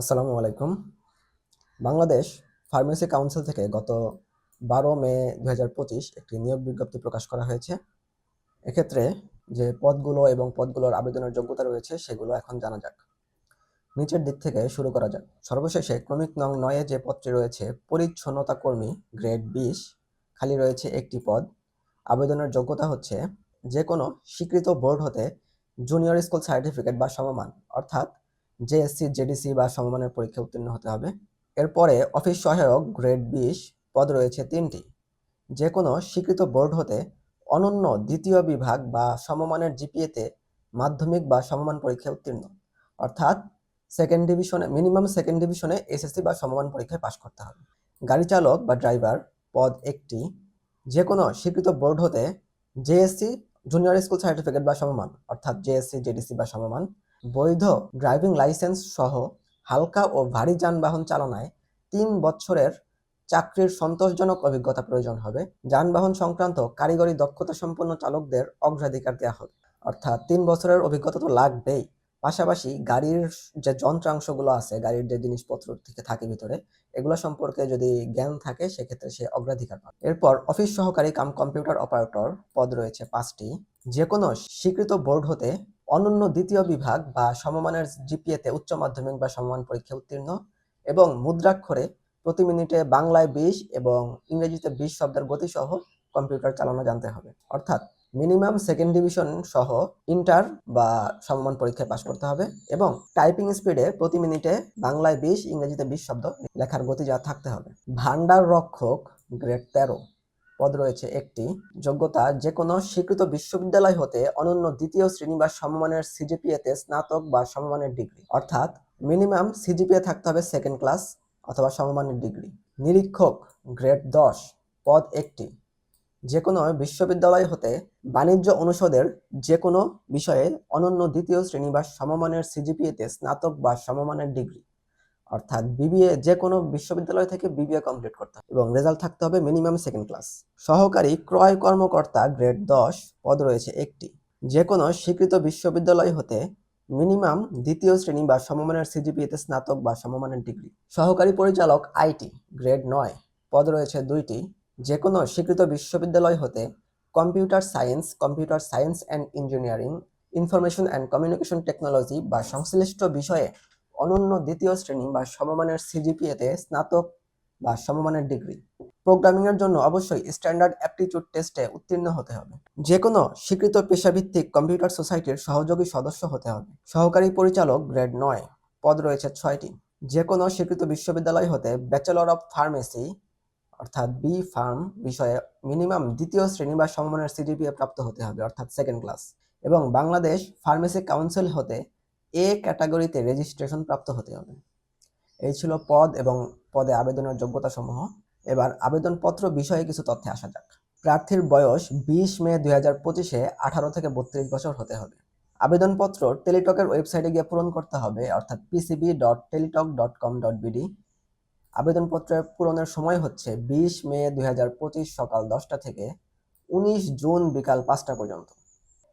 আসসালামু আলাইকুম। Bangladesh pharmacy council থেকে গত বারো মে দু হাজার পঁচিশ একটি নিয়োগ বিজ্ঞপ্তি প্রকাশ করা হয়েছে। এক্ষেত্রে যে পদগুলো এবং পদগুলোর আবেদনের যোগ্যতা রয়েছে সেগুলো এখন জানা যাক। নিচের দিক থেকে শুরু করা যাক। সর্বশেষে ক্রমিক নং নয়ে যে পদটি রয়েছে, পরিচ্ছন্নতা কর্মী গ্রেড বিশ, খালি রয়েছে একটি পদ। আবেদনের যোগ্যতা হচ্ছে যে কোনো স্বীকৃত বোর্ড হতে জুনিয়র স্কুল সার্টিফিকেট বা সমমান, অর্থাৎ জেএসসি জেডিসি বা সমমানের পরীক্ষা উত্তীর্ণ হতে হবে। এরপরে অফিস সহায়ক গ্রেড বিশ পদ রয়েছে তিনটি। যে কোনো স্বীকৃত বোর্ড হতে অনন্য দ্বিতীয় বিভাগ বা সমমানের জিপিএতে মাধ্যমিক বা সমমান পরীক্ষায় উত্তীর্ণ। অর্থাৎ সেকেন্ড ডিভিশনে, মিনিমাম সেকেন্ড ডিভিশনে এসএসসি বা সমমান পরীক্ষায় পাশ করতে হবে। গাড়ি চালক বা ড্রাইভার পদ একটি। যে কোনো স্বীকৃত বোর্ড হতে জেএসসি জুনিয়র স্কুল সার্টিফিকেট বা সমমান, অর্থাৎ জেএসসি জেডিসি বা সমমান। বৈধ ড্রাইভিং লাইসেন্স সহ হালকা ও ভারী যানবাহন চালনায় তিন বছরের চাকরির সন্তোষজনক অভিজ্ঞতা প্রয়োজন হবে। যানবাহন সংক্রান্ত কারিগরি দক্ষতা সম্পন্ন চালকদের অগ্রাধিকার দেওয়া হবে। অর্থাৎ তিন বছরের অভিজ্ঞতা তো লাগবেই। পাশাপাশি গাড়ির যে যন্ত্রাংশগুলো আছে, গাড়ির যে জিনিসপত্র থেকে থাকে ভিতরে, এগুলো সম্পর্কে যদি জ্ঞান থাকে, সেক্ষেত্রে সে অগ্রাধিকার পাবে। এরপর অফিস সহকারী কাম কম্পিউটার অপারেটর পদ রয়েছে পাঁচটি। যে কোনো স্বীকৃত বোর্ড হতে অনন্য দ্বিতীয় বিভাগ বা সমমানের জিপিএতে উচ্চ মাধ্যমিক বা সমমান পরীক্ষা উত্তীর্ণ এবং মুদ্রাক্ষরে প্রতি মিনিটে বাংলায় বিশ এবং ইংরেজিতে বিশ শব্দের গতিসহ কম্পিউটার চালানো জানতে হবে। অর্থাৎ মিনিমাম সেকেন্ড ডিভিশন সহ ইন্টার বা সমমান পরীক্ষায় পাশ করতে হবে এবং টাইপিং স্পিডে প্রতি মিনিটে বাংলায় বিশ, ইংরেজিতে বিশ শব্দ লেখার গতি যা থাকতে হবে। ভান্ডার রক্ষক গ্রেড তেরো। পদ রয়েছে একটি। যোগ্যতা যে কোনো স্বীকৃত বিশ্ববিদ্যালয় হতে অনন্য দ্বিতীয় শ্রেণি বা সমমানের সিজিপিএতে স্নাতক বা সমমানের ডিগ্রি। অর্থাৎ, মিনিমাম সিজিপিএ থাকতে হবে সেকেন্ড ক্লাস অথবা সমমানের ডিগ্রি। নিরীক্ষক গ্রেড দশ, পদ একটি। যে কোনো বিশ্ববিদ্যালয় হতে বাণিজ্য অনুষদের যে কোনো বিষয়ে অনন্য দ্বিতীয় শ্রেণি বা সমমানের সিজিপিএতে স্নাতক বা সমমানের ডিগ্রি। অর্থাৎ বিবিএ যে কোনো বিশ্ববিদ্যালয় থেকে বিবিএ কমপ্লিট করতে হবে এবং রেজাল্ট থাকতে হবে মিনিমাম সেকেন্ড ক্লাস সহকারী ক্রয় কর্মকর্তা গ্রেড দশ পদ রয়েছে একটি। যে কোনো স্বীকৃত বিশ্ববিদ্যালয় হতে মিনিমাম দ্বিতীয় শ্রেণি বা সমমানের সিজিপিএতে স্নাতক বা সমমানের ডিগ্রি সহকারী পরিচালক আইটি গ্রেড নয় পদ রয়েছে দুইটি। যে কোনো স্বীকৃত বিশ্ববিদ্যালয় হতে computer science computer science and engineering information and communication technology বা সংশ্লিষ্ট বিষয়ে অনন্য দ্বিতীয় শ্রেণি বা সমমানের সিজিপিএতে স্নাতক বা সমমানের ডিগ্রি। প্রোগ্রামিং এর জন্য অবশ্যই স্ট্যান্ডার্ড অ্যাপটিটিউড টেস্টে উত্তীর্ণ হতে হবে। যে কোনো স্বীকৃত পেশাভিত্তিক কম্পিউটার সোসাইটির সহযোগী সদস্য হতে হবে। সহকারী পরিচালক গ্রেড নয়। পদ রয়েছে ছয়টি। যে কোনো স্বীকৃত বিশ্ববিদ্যালয় হতে ব্যাচেলর অফ ফার্মেসি অর্থাৎ বি ফার্ম বিষয়ে মিনিমাম দ্বিতীয় শ্রেণি বা সমমানের সিজিপিএ প্রাপ্ত হতে হবে, অর্থাৎ সেকেন্ড ক্লাস। এবং বাংলাদেশ ফার্মেসি কাউন্সিল হতে এ ক্যাটাগরিতে রেজিস্ট্রেশন প্রাপ্ত হতে হবে। এই ছিল পদ এবং পদে আবেদনের যোগ্যতা সমূহ এবার আবেদনপত্র বিষয়ে কিছু তথ্যে আসা যাক। প্রার্থীর বয়স বিশ মে দুই হাজার পঁচিশে আঠারো থেকে বত্রিশ বছর হতে হবে। আবেদনপত্র টেলিটকের ওয়েবসাইটে গিয়ে পূরণ করতে হবে, অর্থাৎ PCB dot Teletalk dot com dot BD আবেদনপত্রের পূরণের সময় হচ্ছে বিশ মে দুই হাজার পঁচিশ সকাল দশটা থেকে উনিশ জুন বিকাল পাঁচটা পর্যন্ত।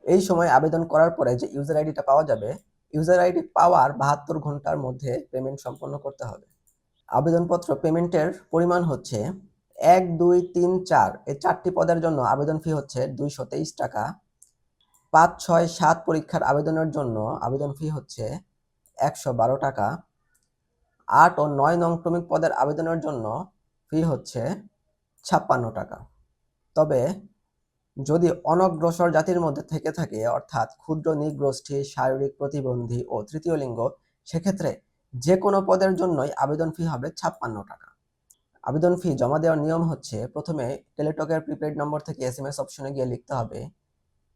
এই সময় আবেদন করার পরে যে ইউজার আইডিটা পাওয়া যাবে ইউজার আইডি পাওয়ার বাহাত্তর ঘণ্টার মধ্যে পেমেন্ট সম্পন্ন করতে হবে। আবেদনপত্র পেমেন্টের পরিমাণ হচ্ছে এক, দুই, তিন, চার। এই চারটি পদের জন্য আবেদন ফি হচ্ছে দুইশো তেইশ টাকা। পাঁচ, ছয়, সাত পরীক্ষার আবেদনের জন্য আবেদন ফি হচ্ছে একশো বারো টাকা। আট ও নয় নং ক্রমিক পদের আবেদনের জন্য ফি হচ্ছে ছাপ্পান্ন টাকা। তবে যদি অনগ্রসর জাতির মধ্যে থেকে থাকে, অর্থাৎ ক্ষুদ্র নিগোষ্ঠী শারীরিক প্রতিবন্ধী ও তৃতীয় লিঙ্গ, সেক্ষেত্রে যে কোনো পদের জন্যই আবেদন ফি হবে ছাপ্পান্ন টাকা। আবেদন ফি জমা দেওয়ার নিয়ম হচ্ছে, প্রথমে টেলিটকের প্রিপেড নম্বর থেকে এস এম এস অপশনে গিয়ে লিখতে হবে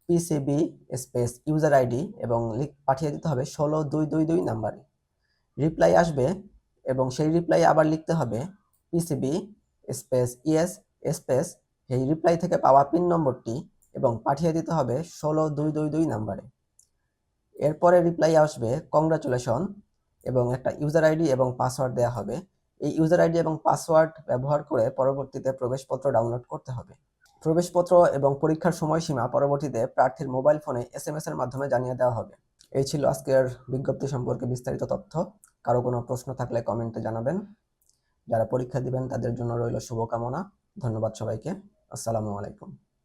পিসিবি স্পেস ইউজার আইডি এবং পাঠিয়ে দিতে হবে ষোলো দুই দুই দুই নাম্বারে। রিপ্লাই আসবে এবং সেই রিপ্লাই আবার লিখতে হবে পিসিবি স্পেস ইএস স্পেস এই রিপ্লাই থেকে পাওয়া পিন নম্বরটি এবং পাঠিয়ে দিতে হবে ষোলো দুই দুই দুই নাম্বারে। এরপরে রিপ্লাই আসবে কংগ্রাচুলেশন এবং একটা ইউজার আইডি এবং পাসওয়ার্ড দেওয়া হবে। এই ইউজার আইডি এবং পাসওয়ার্ড ব্যবহার করে পরবর্তীতে প্রবেশপত্র ডাউনলোড করতে হবে। প্রবেশপত্র এবং পরীক্ষার সময়সীমা পরবর্তীতে প্রার্থীর মোবাইল ফোনে এস এম এস এর মাধ্যমে জানিয়ে দেওয়া হবে। এই ছিল আজকের বিজ্ঞপ্তি সম্পর্কে বিস্তারিত তথ্য। কারও কোনো প্রশ্ন থাকলে কমেন্টে জানাবেন। যারা পরীক্ষা দিবেন তাদের জন্য রইল শুভকামনা। ধন্যবাদ সবাইকে। আসসালামু আলাইকুম।